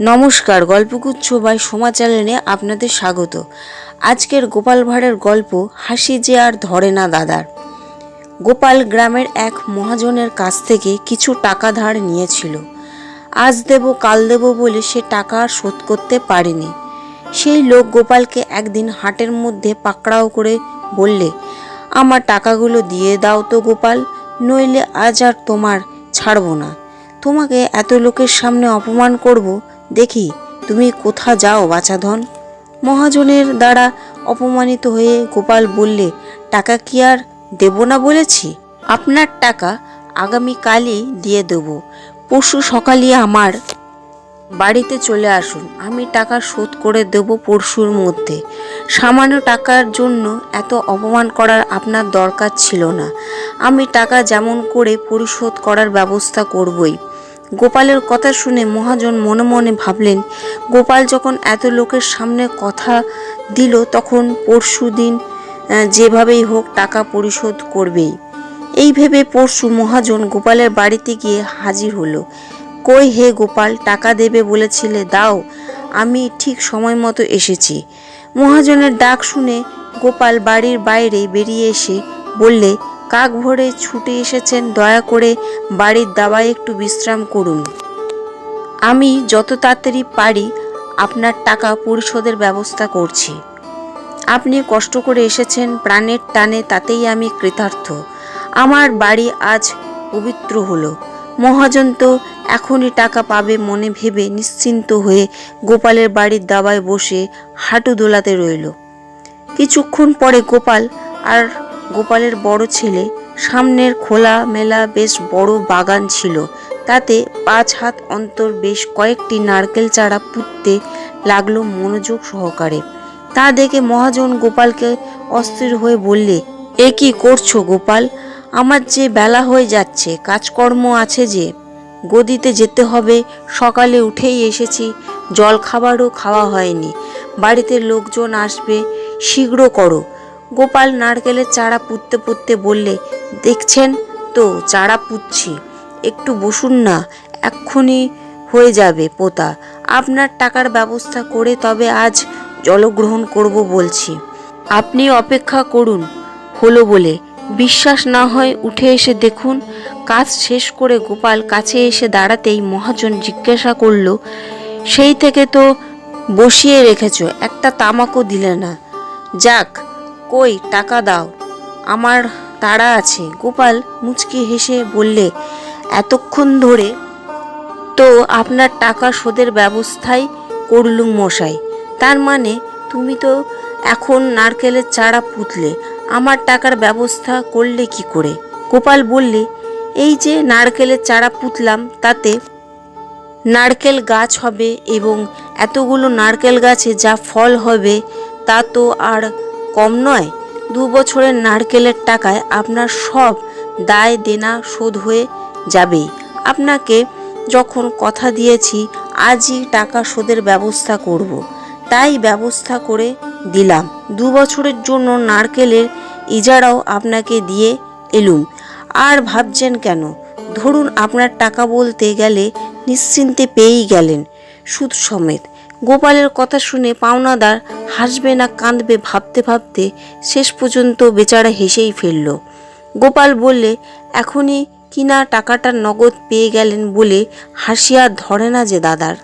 নমস্কার, গল্পগুচ্ছ বাই সোমা চ্যানেলে আপনাদের স্বাগত। আজকের গোপাল ভাঁড়ের গল্প, হাসি যে আর ধরে না দাদার। গোপাল গ্রামের এক মহাজনের কাছ থেকে কিছু টাকা ধার নিয়েছিল। আজ দেব, কাল দেব বলে সে টাকা আর শোধ করতে পারেনি। সেই লোক গোপালকে একদিন হাটের মধ্যে পাকড়াও করে বললে, আমার টাকাগুলো দিয়ে দাও তো গোপাল, নইলে আজ আর তোমার ছাড়বো না। তোমাকে এত লোকের সামনে অপমান করব দেখি তুমি কোথা যাও, বাছাধন? মহাজনের দ্বারা অপমানিত হয়ে গোপাল বললে, টাকা কি আর দেব না বলেছি? আপনার টাকা আগামীকালই দিয়ে দেব। পরশু সকালে আমার বাড়িতে চলে আসুন। আমি টাকা শোধ করে দেব পরশুর মধ্যে। সামান্য টাকার জন্য এত অপমান করার আপনার দরকার ছিল না। আমি টাকা যেমন করে পরিশোধ করার ব্যবস্থা করবই। গোপালের কথা শুনে মহাজন মনে মনে ভাবলেন, গোপাল যখন এত লোকের সামনে কথা দিল তখন পরশু দিন যেভাবেই হোক টাকা পরিশোধ করবেই। এই ভেবে পরশু মহাজন গোপালের বাড়িতে গিয়ে হাজির হলো। কই হে গোপাল, টাকা দেবে বলেছিলে, দাও, আমি ঠিক সময় মতো এসেছি। মহাজনের ডাক শুনে গোপাল বাড়ির বাইরে বেরিয়ে এসে বললে কাক ভরে ছুটে এসেছেন, দয়া করে বাড়ির দাওয়ায় একটু বিশ্রাম করুন। আমি যত তাড়াতাড়ি পারি আপনার টাকা পরিশোধের ব্যবস্থা করছি। আপনি কষ্ট করে এসেছেন, প্রাণের টানে তাতেই আমি কৃতার্থ। আমার বাড়ি আজ পবিত্র হলো। মহাজন তো এখনই টাকা পাবে মনে ভেবে নিশ্চিন্ত হয়ে গোপালের বাড়ির দাবায় বসে হাঁটু দোলাতে রইল। কিছুক্ষণ পরে গোপাল আর গোপালের বড় ছেলে। সামনের খোলা মেলা বেশ বড় বাগান ছিল। তাতে পাঁচ হাত অন্তর বেশ কয়েকটি নারকেল চারা পুঁততে লাগল মনোযোগ সহকারে। তা দেখে মহাজন গোপালকে অস্থির হয়ে বললে, এ কি করছ গোপাল? আমার যে বেলা হয়ে যাচ্ছে, কাজকর্ম আছে যে। গদিতে যেতে হবে। সকালে উঠেই এসেছি। জল খাবারও খাওয়া হয়নি। বাড়িতে লোকজন আসবে। শীঘ্র করো। গোপাল নারকেলের চারা পুঁততে পুঁততে বললে, দেখছেন তো, চারা পুঁতছি। একটু বসুন না, এক্ষুনি হয়ে যাবে পোতা। আপনার টাকার ব্যবস্থা করে তবে আজ জলগ্রহণ করব বলছি। আপনি অপেক্ষা করুন, হলো বলে। বিশ্বাস না হয় উঠে এসে দেখুন, কাজ শেষ করে গোপাল কাছে এসে দাঁড়াতেই মহাজন জিজ্ঞাসা করল, সেই থেকে তো বসিয়ে রেখেছ, একটা তামাকও দিলে না। যাক কই, টাকা দাও। আমার তাড়া আছে। গোপাল মুচকি হেসে বললে, এতক্ষণ ধরে তো আপনার টাকা শোধের ব্যবস্থাই করলুম মশাই। তার মানে তুমি তো এখন নারকেলের চারা পুতলে। আমার টাকার ব্যবস্থা করলে কি করে? গোপাল বললে, এই যে নারকেলের চারা পুতলাম, তাতে নারকেল গাছ হবে এবং এতগুলো নারকেল গাছে যা ফল হবে, তা তো আর কম নয়, দু বছরের নারকেলের টাকায় আপনার সব দায় দেনা শোধ হয়ে যাবে। আপনাকে যখন কথা দিয়েছি, আজই টাকা শোধের ব্যবস্থা করব। তাই ব্যবস্থা করে দিলাম। দু বছরের জন্য নারকেলের ইজারাও আপনাকে দিয়ে এলুম। আর ভাবছেন কেন? ধরুন আপনার টাকা বলতে গেলে নিশ্চিন্তে পেয়েই গেলেন সুদ সমেত। গোপালের কথা শুনে পাওনাদার হাসবে না কাঁদবে ভাবতে ভাবতে শেষ পর্যন্ত বেচারা হেসেই ফেলল। গোপাল বললে, এখনই কিনা টাকাটা নগদ পেয়ে গেলেন বলে হাসি আর ধরে না যে দাদার।